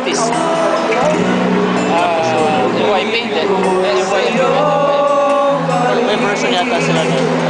artist. Ah, FYP, hindi. Eh, FYP. May version yata sila doon.